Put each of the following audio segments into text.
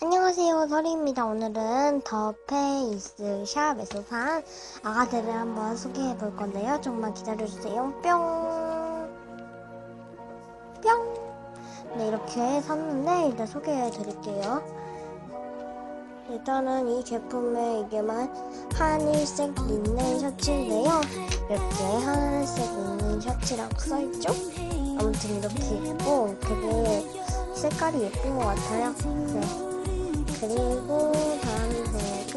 안녕하세요 설이입니다. 오늘은 더 페이스 샵에서 산 아가들을 한번 소개해 볼 건데요. 조금만 기다려주세요. 뿅! 뿅! 네 이렇게 샀는데 일단 소개해 드릴게요. 일단은 이 제품의 이게만 하늘색 린넨 셔츠인데요. 이렇게 하늘색 린넨 셔츠라고 써있죠? 아무튼 이렇게 있고 되게 색깔이 예쁜 것 같아요. 네. 그리고 다음 색은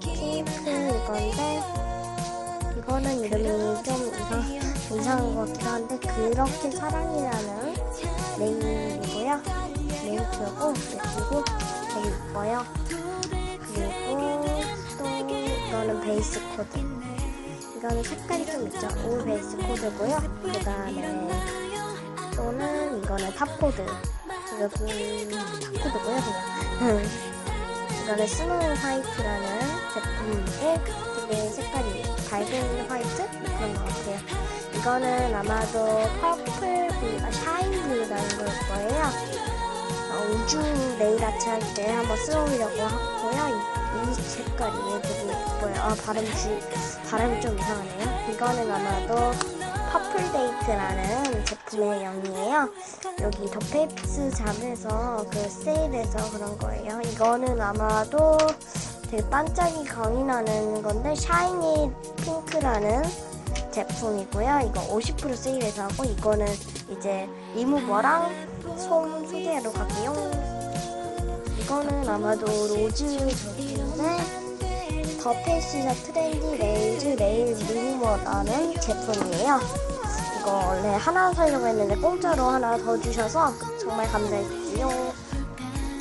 핑크 이건데 이거는 이름이 좀 이상, 이상한 것 같기도 한데 그렇게 사랑이라는 네임이고요. 네임표고 그리고 되게 이뻐요. 그리고 또 이거는 베이스 코드. 이거는 색깔이 좀 있죠. 올 베이스 코드고요. 그 다음에 또는 이거는 탑 코드 이거 그 탑코드고요 그냥. 이거는 스노우 화이트라는 제품이고 되게 색깔이 밝은 화이트? 그런 것 같아요. 이거는 아마도 퍼플 블루, 아, 샤인 블루라는 걸 거예요. 어, 우주 네일 아트 할 때 한번 쓰어보려고 하고요. 이, 이 색깔이 되게 예뻐요. 아 발음 주, 발음이 좀 이상하네요. 이거는 아마도 퍼플 데이트라는 제품의 영이에요. 여기 더 페이스 잡에서 그 세일해서 그런 거예요. 이거는 아마도 되게 반짝이 광이 나는 건데 샤이니 핑크라는 제품이고요. 이거 50% 세일해서 하고 이거는 이제 리무버랑 솜 소개하러 갈게요. 이거는 아마도 로즈 제품인데 더 페이스샵 트렌디 레이즈 레일 리무버라는 제품이에요. 이거 원래 하나 사려고 했는데 공짜로 하나 더 주셔서 정말 감사했지요.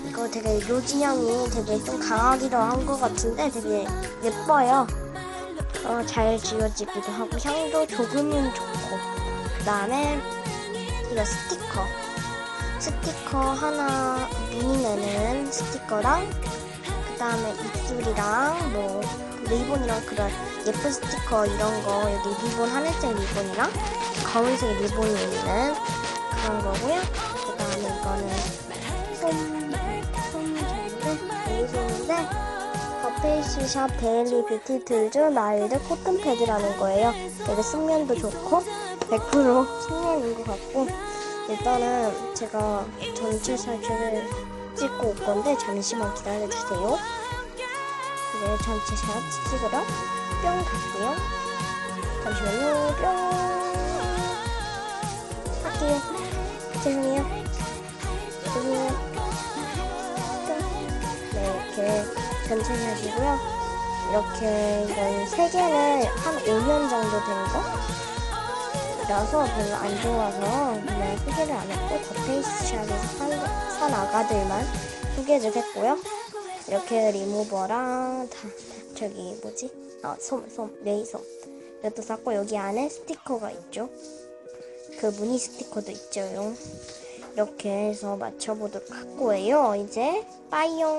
이거 되게 로즈향이 되게 좀 강하기도 한 것 같은데 되게 예뻐요. 어, 잘 지워지기도 하고 향도 조금은 좋고 그 다음에 이거 스티커 스티커 하나 무늬 내는 스티커랑 그 다음에 입술이랑 뭐 리본이랑 그런 예쁜 스티커 이런 거 여기 리본 하늘색 리본이랑 검은색 리본이 있는 그런 거고요. 그 다음에 이거는 솜, 솜인데 베이스인데 더페이스샵 데일리 뷰티 툴즈 마일드 코튼 패드라는 거예요. 되게 숙면도 좋고 100% 숙면인 것 같고 일단은 제가 전체 사진을 찍고 올 건데 잠시만 기다려주세요. 네, 전체 샷 찍으러 뿅 갈게요. 잠시만요. 뿅. 할게요. 죄송해요. 죄송해요. 뿅. 네, 이렇게 전체 샷이고요. 이렇게 이건 세 개는 한 5년 정도 된 거. 라서 별로 안 좋아서 그냥 소개를 안 했고 더 페이스샵에서 산, 산 아가들만 소개를 했고요. 이렇게 리무버랑 다 저기 뭐지? 아, 솜, 솜, 레이솜. 이것도 샀고 여기 안에 스티커가 있죠. 그 무늬 스티커도 있죠. 이렇게 해서 맞춰보도록 할 거예요. 이제 빠이용.